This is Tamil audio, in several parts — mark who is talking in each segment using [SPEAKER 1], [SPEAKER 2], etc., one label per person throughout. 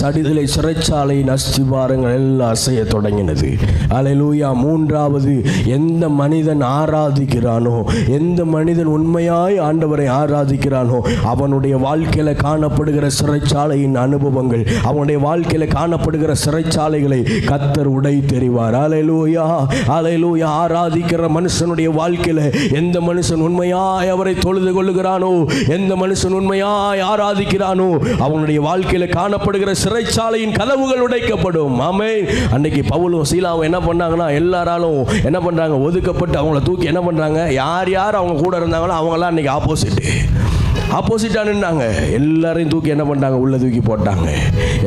[SPEAKER 1] சடிதலை சிறைச்சாலையின் அஸ்திவாரங்கள் எல்லாம் அசைய தொடங்கினது. அலையிலூயா மூன்றாவது எந்த மனிதன் ஆராதிக்கிறானோ எந்த மனிதன் உண்மையாய் ஆண்டவரை ஆராதிக்கிறானோ அவனுடைய வாழ்க்கையில் காணப்படுகிற சிறைச்சாலையின் அனுபவங்கள் அவனுடைய வாழ்க்கையில் காணப்படுகிற சிறைச்சாலைகளை கத்தர் உடை தெரிவார். அலையிலூயா அலையிலூயா ஆராதிக்கிற மனுஷனுடைய வாழ்க்கையில் எந்த மனுஷன் உண்மையாய் அவரை தொழுது கொள்ளுகிறானோ எந்த மனுஷன் உண்மையாய் ஆராதிக்கிறானோ அவனுடைய வாழ்க்கையில் காணப்படுகிற சிறைச்சாலையின் கதவுகள் உடைக்கப்படும். ஆமே அன்னைக்கு பவுலும் சீலாவும் என்ன பண்ணாங்கன்னா எல்லாராலும் என்ன பண்ணுறாங்க ஒதுக்கப்பட்டு அவங்கள தூக்கி என்ன பண்ணுறாங்க யார் யார் அவங்க கூட இருந்தாங்களோ அவங்களாம் அன்னைக்கு ஆப்போசிட் ஆப்போசிட்டாக நின்றாங்க எல்லாரையும் தூக்கி என்ன பண்ணாங்க உள்ளே தூக்கி போட்டாங்க.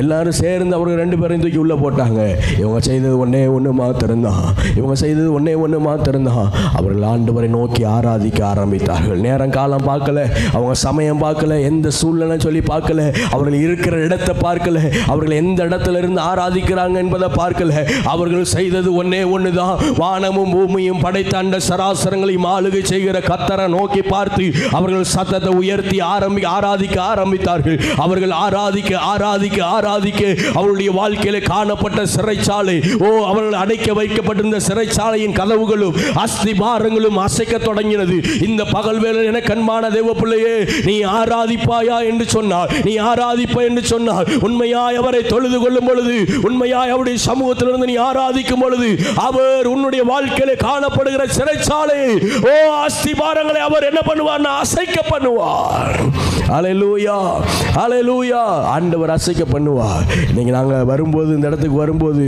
[SPEAKER 1] எல்லாரும் சேர்ந்து அவர்கள் ரெண்டு பேரையும் தூக்கி உள்ளே போட்டாங்க. இவங்க செய்தது ஒன்னே ஒன்று மாத்திருந்தான் இவங்க செய்தது ஒன்னே ஒன்று மாத்திருந்தான் அவர்கள் ஆண்டவரை நோக்கி ஆராதிக்க ஆரம்பித்தார்கள். நேரம் காலம் பார்க்கல. அவங்க சமயம் பார்க்கல. எந்த சூழ்நிலை சொல்லி பார்க்கல. அவர்கள் இருக்கிற இடத்தை பார்க்கல. அவர்கள் எந்த இடத்துல இருந்து ஆராதிக்கிறாங்க என்பதை பார்க்கல. அவர்கள் செய்தது ஒன்னே ஒன்று தான் வானமும் பூமியும் படைத்தாண்ட சராசரங்களையும் ஆளுகை செய்கிற கத்தரை நோக்கி பார்த்து அவர்கள் சத்தத்தை உயர்த்தி ஆரம்பி ஆராதிக்க ஆரம்பித்தார்கள். அவர்கள் ஆராதிக்க ஆராதிக்க ஆராதிக்க அவருடைய வாழ்க்கையில காணப்பட்ட சிறைச்சாலை. ஓ அவர்கள் அடைக்க வைக்கப்பட்டிருந்த சிறைச்சாலையின் கதவுகளும் அஸ்திபாரங்களும் அசைக்க தொடங்கினது. இந்த பகல் வேலை என கண்மான தேவ பிள்ளையே நீ ஆராதிப்பாயா என்று சொன்னார். நீ ஆராதிப்பா என்று சொன்னார். உண்மையாய் அவரை தொழுது கொள்ளும் பொழுது உண்மையாய் அவருடைய சமூகத்திலிருந்து நீ ஆராதிக்கும் பொழுது அவர் உன்னுடைய வாழ்க்கையில காணப்படுகிற சிறைச்சாலை. ஓ அஸ்திபாரங்களை அவர் என்ன பண்ணுவார் அசைக்க பண்ணுவார். அலையலூயா அலையலூயா ஆண்டவர் அசைக்க பண்ணுவார். இன்னைக்கு நாங்கள் வரும்போது இந்த இடத்துக்கு வரும்போது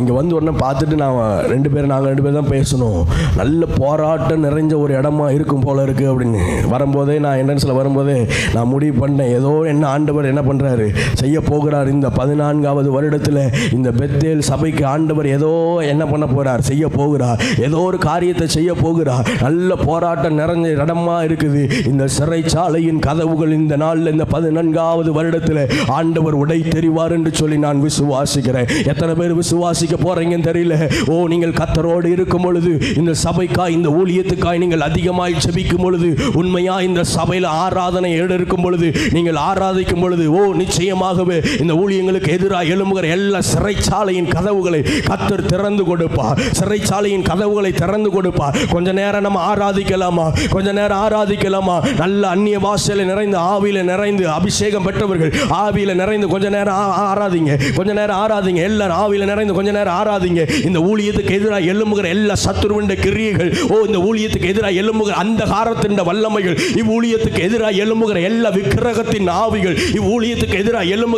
[SPEAKER 1] இங்கே வந்து உடனே பார்த்துட்டு நான் ரெண்டு பேரும் நாங்கள் ரெண்டு பேரும் தான் பேசணும். நல்ல போராட்டம் நிறைஞ்ச ஒரு இடமா இருக்கும் போல இருக்குது அப்படின்னு. வரும்போதே நான் என்ட்ரன்ஸில் வரும்போதே நான் முடிவு பண்ணேன். ஏதோ என்ன ஆண்டவர் என்ன பண்ணுறாரு செய்ய போகிறார். இந்த பதினான்காவது வருடத்தில் இந்த பெத்தேல் சபைக்கு ஆண்டவர் ஏதோ என்ன பண்ண போகிறார் செய்ய போகிறார். ஏதோ ஒரு காரியத்தை செய்ய போகிறார். நல்ல போராட்டம் நிறைஞ்ச இடமா இருக்குது. இந்த சிறைச்சாலையின் கதவுகள் இந்த நாளில் இந்த பதினான்காவது வருடத்தில் ஆண்டவர் உடை தெரிவார் என்று சொல்லி நான் விசுவாசிக்கிறேன். எத்தனை பேர் விசுவாசிக்க போறீங்கன்னு தெரியல. ஓ நீங்கள் கத்தரோடு இருக்கும் பொழுது இந்த சபைக்காய் இந்த ஊழியத்துக்காய் நீங்கள் அதிகமாய் செபிக்கும் பொழுது உண்மையா இந்த சபையில் ஆராதனை எடுக்கும் பொழுது நீங்கள் ஆராதிக்கும் பொழுது ஓ நிச்சயமாகவே இந்த ஊழியங்களுக்கு எதிராக எழும்புகிற எல்லா சிறைச்சாலையின் கதவுகளை கத்தர் திறந்து கொடுப்பார் சிறைச்சாலையின் கதவுகளை திறந்து கொடுப்பார் கொஞ்ச நேரம் நம்ம ஆராதிக்கலாமா? கொஞ்ச நேரம் ஆராதிக்கலாமா? நல்ல அந்நிய பாஷையில் நிறைந்து ஆவியில் நிறைந்து அபிஷேகம் பெற்றவர்கள் ஆவியில் நிறைந்து கொஞ்ச நேரம் ஆராதிங்க. கொஞ்ச நேரம் ஆராதிங்க. எல்லாரும் ஆவியில் நிறைந்து கொஞ்ச நேரம் ஆராதிங்க இந்த ஊழியத்துக்கு எதிராக எழும்புகிற எல்லா சத்துருவின் கிரியைகள் ஓ இந்த ஊழியத்துக்கு எதிராக எழும்புகிற அந்த காரத்தின் வல்லமைகள் இவ்வூழியத்துக்கு எதிராக எழும்புகிற எல்லா விக்கிரகத்தின் ஆவிகள் இவ்வூழியத்துக்கு எதிராக எழும்பு